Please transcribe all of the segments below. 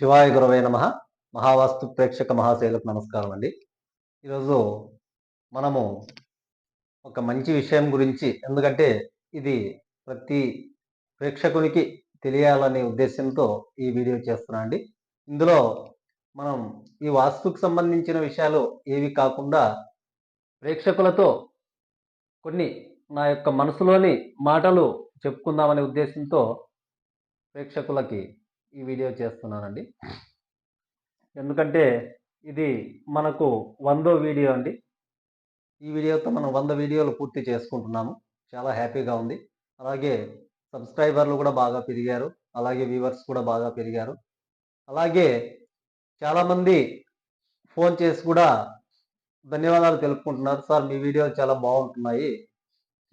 శివాయ గురవే నమ. మహావాస్తు ప్రేక్షక మహాశైలకు నమస్కారం అండి. ఈరోజు మనము ఒక మంచి విషయం గురించి ఎందుకంటే ఇది ప్రతి ప్రేక్షకునికి తెలియాలనే ఉద్దేశంతో ఈ వీడియో చేస్తున్నా అండి. ఇందులో మనం ఈ వాస్తుకు సంబంధించిన విషయాలు ఏవి కాకుండా ప్రేక్షకులతో కొన్ని నా యొక్క మనసులోని మాటలు చెప్పుకుందామనే ఉద్దేశంతో ప్రేక్షకులకి ఈ వీడియో చేస్తున్నానండి. ఎందుకంటే ఇది మనకు వందో వీడియో అండి. ఈ వీడియోతో మనం వంద వీడియోలు పూర్తి చేసుకుంటున్నాము. చాలా హ్యాపీగా ఉంది. అలాగే సబ్స్క్రైబర్లు కూడా బాగా పెరిగారు. అలాగే వ్యూవర్స్ కూడా బాగా పెరిగారు. అలాగే చాలామంది ఫోన్ చేసి కూడా ధన్యవాదాలు తెలుపుకుంటున్నారు. సార్ మీ వీడియోలు చాలా బాగుంటున్నాయి.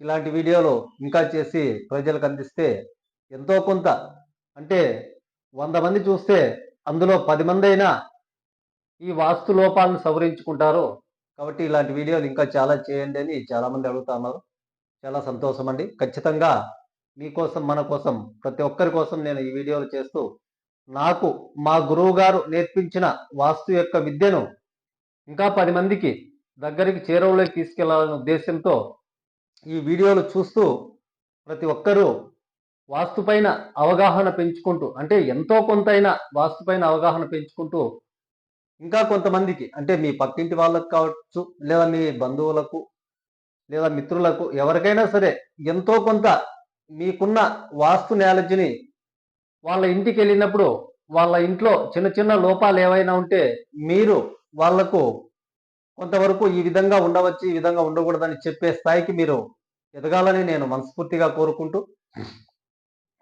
ఇలాంటి వీడియోలు ఇంకా చేసి ప్రజలకు అందిస్తే ఎంతో కొంత అంటే వంద మంది చూస్తే అందులో పది మంది అయినా ఈ వాస్తు లోపాలను సవరించుకుంటారు. కాబట్టి ఇలాంటి వీడియోలు ఇంకా చాలా చేయండి అని చాలామంది అడుగుతున్నారు. చాలా సంతోషం అండి. ఖచ్చితంగా మీకోసం మన కోసం ప్రతి ఒక్కరి కోసం నేను ఈ వీడియోలు చేస్తూ నాకు మా గురువు గారు నేర్పించిన వాస్తు యొక్క విద్యను ఇంకా పది మందికి దగ్గరికి చేరువలోకి తీసుకెళ్ళాలనే ఉద్దేశంతో ఈ వీడియోలు చూస్తూ ప్రతి ఒక్కరూ వాస్తుపైన అవగాహన పెంచుకుంటూ అంటే ఎంతో కొంతైనా వాస్తుపైన అవగాహన పెంచుకుంటూ ఇంకా కొంతమందికి అంటే మీ పక్కింటి వాళ్ళకు కావచ్చు లేదా మీ బంధువులకు లేదా మిత్రులకు ఎవరికైనా సరే ఎంతో కొంత మీకున్న వాస్తు నాలెడ్జ్ని వాళ్ళ ఇంటికి వెళ్ళినప్పుడు వాళ్ళ ఇంట్లో చిన్న చిన్న లోపాలు ఏవైనా ఉంటే మీరు వాళ్ళకు కొంతవరకు ఈ విధంగా ఉండవచ్చు ఈ విధంగా ఉండకూడదని చెప్పే స్థాయికి మీరు ఎదగాలని నేను మనస్ఫూర్తిగా కోరుకుంటూ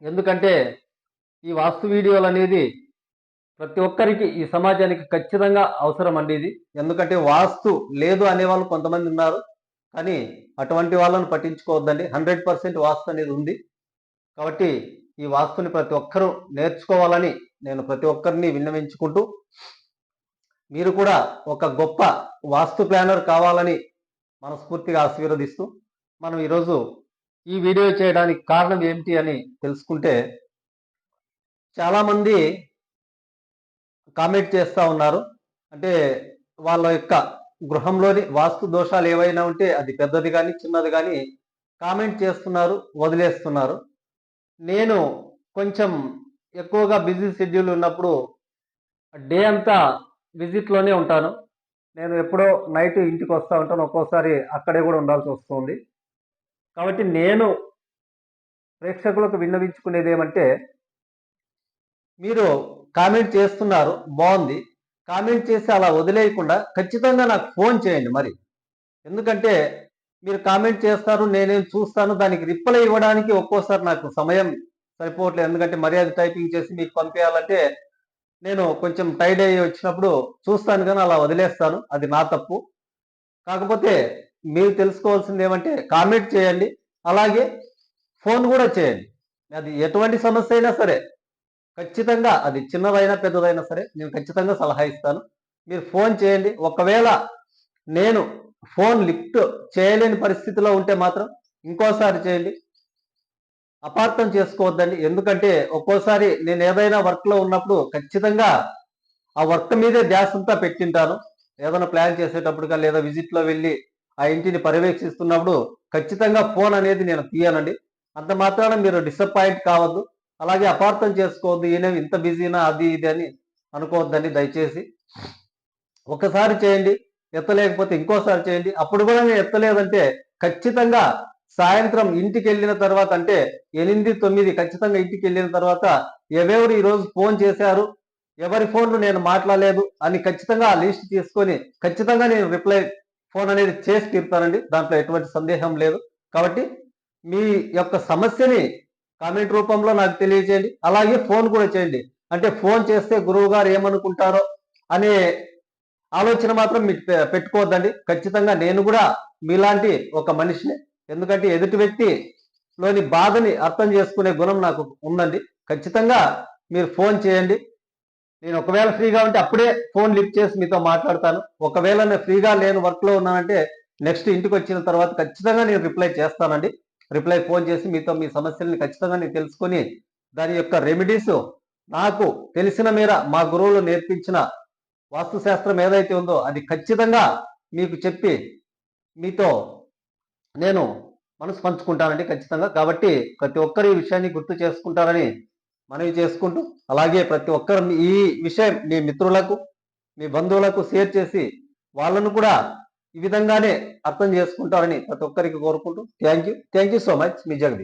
ఎందుకంటే ఈ వాస్తు వీడియోలు అనేది ప్రతి ఒక్కరికి ఈ సమాజానికి ఖచ్చితంగా అవసరం అండి ఇది. ఎందుకంటే వాస్తు లేదు అనే వాళ్ళు కొంతమంది ఉన్నారు. కానీ అటువంటి వాళ్ళను పట్టించుకోవద్దండి. హండ్రెడ్ పర్సెంట్ వాస్తు అనేది ఉంది. కాబట్టి ఈ వాస్తుని ప్రతి ఒక్కరూ నేర్చుకోవాలని నేను ప్రతి ఒక్కరిని విన్నవించుకుంటూ మీరు కూడా ఒక గొప్ప వాస్తు ప్లానర్ కావాలని మనస్ఫూర్తిగా ఆశీర్వదిస్తూ మనం ఈరోజు ఈ వీడియో చేయడానికి కారణం ఏమిటి అని తెలుసుకుంటే చాలామంది కామెంట్ చేస్తూ ఉన్నారు. అంటే వాళ్ళ యొక్క గృహంలోని వాస్తు దోషాలు ఏవైనా ఉంటే అది పెద్దది కానీ చిన్నది కానీ కామెంట్ చేస్తున్నారు వదిలేస్తున్నారు. నేను కొంచెం ఎక్కువగా బిజీ షెడ్యూల్ ఉన్నప్పుడు డే అంతా విజిట్లోనే ఉంటాను. నేను ఎప్పుడో నైట్ ఇంటికి వస్తూ ఉంటాను. ఒక్కోసారి అక్కడే కూడా ఉండాల్సి వస్తుంది. కాబట్టి నేను ప్రేక్షకులకు విన్నవించుకునేది ఏమంటే మీరు కామెంట్ చేస్తున్నారు బాగుంది. కామెంట్ చేసి అలా వదిలేయకుండా ఖచ్చితంగా నాకు ఫోన్ చేయండి మరి. ఎందుకంటే మీరు కామెంట్ చేస్తారు నేనేం చూస్తాను దానికి రిప్లై ఇవ్వడానికి ఒక్కోసారి నాకు సమయం సరిపోవట్లేదు. ఎందుకంటే మర్యాద టైపింగ్ చేసి మీకు పంపించాలంటే నేను కొంచెం టైడ్ అయ్యి వచ్చినప్పుడు చూస్తాను కానీ అలా వదిలేస్తాను. అది నా తప్పు. కాకపోతే మీరు తెలుసుకోవాల్సింది ఏమంటే కామెంట్ చేయండి. అలాగే ఫోన్ కూడా చేయండి. అది ఎటువంటి సమస్య అయినా సరే ఖచ్చితంగా అది చిన్నదైనా పెద్దదైనా సరే నేను ఖచ్చితంగా సలహా ఇస్తాను. మీరు ఫోన్ చేయండి. ఒకవేళ నేను ఫోన్ లిఫ్ట్ చేయలేని పరిస్థితిలో ఉంటే మాత్రం ఇంకోసారి చేయండి. అపార్థం చేసుకోవద్దండి. ఎందుకంటే ఒక్కోసారి నేను ఏదైనా వర్క్లో ఉన్నప్పుడు ఖచ్చితంగా ఆ వర్క్ మీదే ధ్యాసంతా పెట్టింటాను. ఏదైనా ప్లాన్ చేసేటప్పుడుగా లేదా విజిట్లో వెళ్ళి ఆ ఇంటిని పర్యవేక్షిస్తున్నప్పుడు ఖచ్చితంగా ఫోన్ అనేది నేను తీయనండి అంత మాత్రాన మీరు డిసప్పాయింట్ కావద్దు. అలాగే అపార్థం చేసుకోవద్దు. ఈయన ఇంత బిజీనా? అది ఇది అని అనుకోవద్దండి దయచేసి. ఒకసారి చేయండి. ఎత్తలేకపోతే ఇంకోసారి చేయండి. అప్పుడు కూడా నేను ఎత్తలేదంటే ఖచ్చితంగా సాయంత్రం ఇంటికి వెళ్ళిన తర్వాత అంటే ఎనిమిది తొమ్మిది ఖచ్చితంగా ఇంటికి వెళ్ళిన తర్వాత ఎవరెవరు ఈరోజు ఫోన్ చేశారు? ఎవరి ఫోన్లు నేను మాట్లాడలేదు అని ఖచ్చితంగా ఆ లిస్ట్ తీసుకొని ఖచ్చితంగా నేను రిప్లై ఫోన్ అనేది చేసి తీరుతానండి దాంట్లో ఎటువంటి సందేహం లేదు. కాబట్టి మీ యొక్క సమస్యని కామెంట్ రూపంలో నాకు తెలియజేయండి. అలాగే ఫోన్ కూడా చేయండి. అంటే ఫోన్ చేస్తే గురువు గారు ఏమనుకుంటారో అనే ఆలోచన మాత్రం మీకు పెట్టుకోవద్దండి. ఖచ్చితంగా నేను కూడా మీలాంటి ఒక మనిషిని ఎందుకంటే ఎదుటి వ్యక్తి లోని బాధని అర్థం చేసుకునే గుణం నాకు ఉందండి. ఖచ్చితంగా మీరు ఫోన్ చేయండి. నేను ఒకవేళ ఫ్రీగా ఉంటే అప్పుడే ఫోన్ లిఫ్ట్ చేసి మీతో మాట్లాడతాను. ఒకవేళ నేను ఫ్రీగా లేని వర్క్లో ఉన్నానంటే నెక్స్ట్ ఇంటికి వచ్చిన తర్వాత ఖచ్చితంగా నేను రిప్లై చేస్తానండి. రిప్లై ఫోన్ చేసి మీతో మీ సమస్యల్ని ఖచ్చితంగా నేను తెలుసుకొని దాని యొక్క రెమెడీస్ నాకు తెలిసిన మేర మా గురువులు నేర్పించిన వాస్తుశాస్త్రం ఏదైతే ఉందో అది ఖచ్చితంగా మీకు చెప్పి మీతో నేను మనసు పంచుకుంటానండి ఖచ్చితంగా. కాబట్టి ప్రతి ఒక్కరు ఈ విషయాన్ని గుర్తు చేసుకుంటారని మనవి చేసుకుంటూ అలాగే ప్రతి ఒక్కరు ఈ విషయం మీ మిత్రులకు మీ బంధువులకు షేర్ చేసి వాళ్ళను కూడా ఈ విధంగానే అర్థం చేసుకుంటారని ప్రతి ఒక్కరికి కోరుకుంటూ thank you thank you so much me Jagadish.